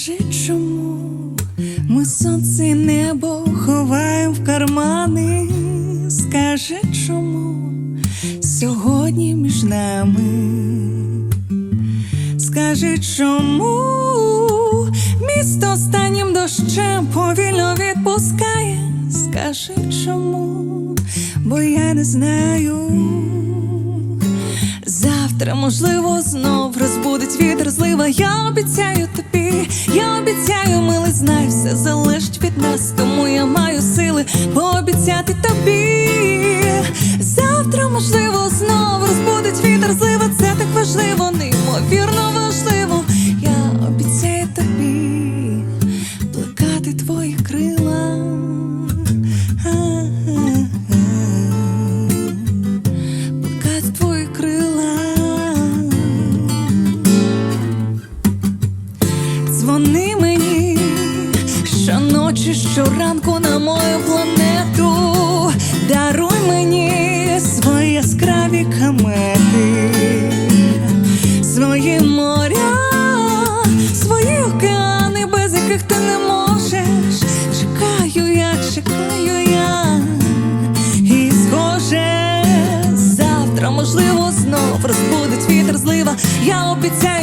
Скажи, чому ми сонце і небо ховаємо в кармани? Скажи, чому сьогодні між нами? Скажи, чому місто останнім дощем повільно відпускає? Скажи, чому, бо я не знаю. Завтра, можливо, знов розбудить вітер злива. Я обіцяю все залежить від нас, тому я маю сили пообіцяти тобі. Завтра, можливо, знов розбудить вітер злива. Це так важливо, неймовірно важливо. Я обіцяю тобі плекати твої крила. Плекати твої крила. Дзвони очі щоранку на мою планету, даруй мені свої яскраві комети, свої моря, свої океани, без яких ти не можеш. Чекаю я, чекаю я, і схоже, завтра, можливо, знов розбудить вітер злива. Я обіцяю.